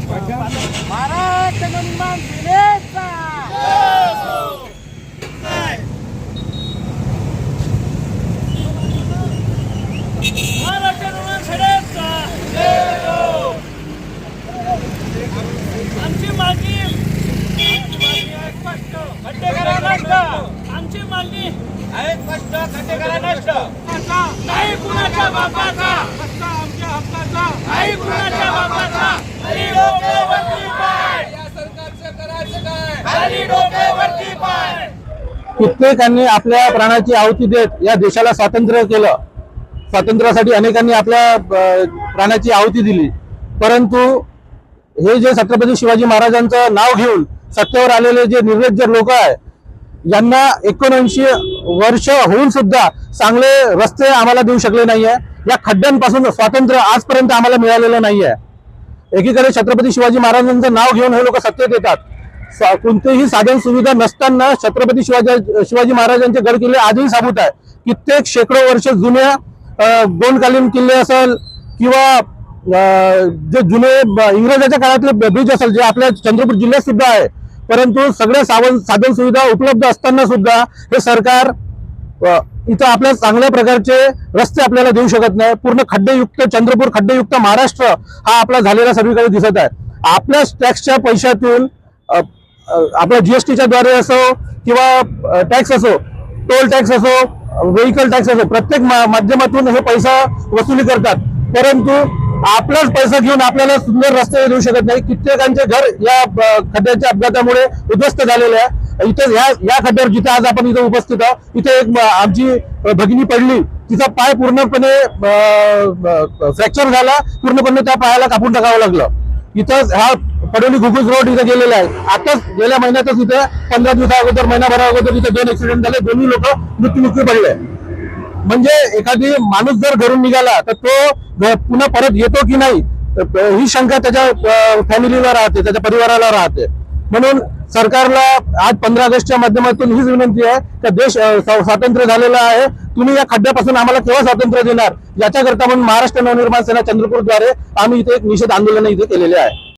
महाराष्ट्र निर्माण आमची मागणी आमची मागणी आहे स्पष्ट खड्डेकरा नष्ट नाही कुणाच्या बापाचा आमच्या हक्काचा. नाही कुणाच्या बापाचा कित्येकांनी आपल्या प्राणाची आहुती देत या देशाला स्वातंत्र्य केलं. स्वातंत्र्यासाठी अनेकांनी आपल्या प्राणाची आहुती दिली. परंतु हे जे छत्रपती शिवाजी महाराजांचं नाव घेऊन सत्तेवर आलेले जे निर्लज्ज लोक आहे यांना एकोणऐंशी वर्ष होऊन सुद्धा चांगले रस्ते आम्हाला देऊ शकले नाहीये. या खड्ड्यांपासून स्वातंत्र्य आजपर्यंत आम्हाला मिळालेलं नाहीये. एकीकडे छत्रपती शिवाजी महाराजांचं नाव घेऊन हे लोक सत्तेत येतात. सा- कोणतीही साधन सुविधा नसताना छत्रपती शिवाजी शिवाजी महाराजांचे गड किल्ले आजही साबूत आहे कित्येक शेकडो वर्ष जुन्या गोंडकालीन किल्ले असेल किंवा जे जुने ब- इंग्रजाच्या काळातले ब्रिज असेल जे आपल्या चंद्रपूर जिल्ह्यात सुद्धा आहे. परंतु सगळ्या सावन साधन सुविधा उपलब्ध असताना सुद्धा हे सरकार इथं आपल्या चांगल्या प्रकारचे रस्ते आपल्याला देऊ शकत नाही. पूर्ण खड्डेयुक्त चंद्रपूर खड्डेयुक्त महाराष्ट्र हा आपला झालेला सगळीकडे दिसत आहे. आपल्या टॅक्सच्या पैशातून अ, आपल्या जीएसटीच्या द्वारे असो किंवा टॅक्स असो टोल टॅक्स असो व्हेकल टॅक्स असो प्रत्येक मा- माध्यमातून हे पैसा वसुली करतात. परंतु आपलाच पैसा घेऊन आपल्याला सुंदर रस्ते देऊ शकत नाही. कित्येकांचे घर या खड्ड्याच्या अपघातामुळे उद्ध्वस्त झालेले आहे. इथे या या खड्ड्यावर जिथे आज आपण इथे उपस्थित आहोत इथे एक आमची भगिनी पडली. तिचा पाय पूर्णपणे फ्रॅक्चर झाला. पूर्णपणे त्या पायाला कापून टाकावं लागलं. इथं हा कडोली घुगुस रोड इथे गेलेला आहे आताच गेल्या महिन्यातच इथे पंधरा दिवसा अगोदर महिनाभरा अगोदर इथे दोन ऍक्सिडेंट झाले. दोन्ही लोक मृत्यूमुखी पडले. म्हणजे एखादी माणूस जर घरून निघाला तर तो पुन्हा परत येतो की नाही? ही शंका त्याच्या फॅमिलीला राहते त्याच्या परिवाराला राहते. म्हणून सरकारला आज पंधरा ऑगस्टच्या माध्यमातून हीच विनंती आहे की देश स्वातंत्र्य झालेला आहे. तुम्ही या खड्ड्यापासून आम्हाला केव्हा स्वातंत्र्य देणार? याच्याकरता म्हणून महाराष्ट्र नवनिर्माण सेना चंद्रपूरद्वारे आम्ही इथे एक निषेध आंदोलन इथे केलेले आहे.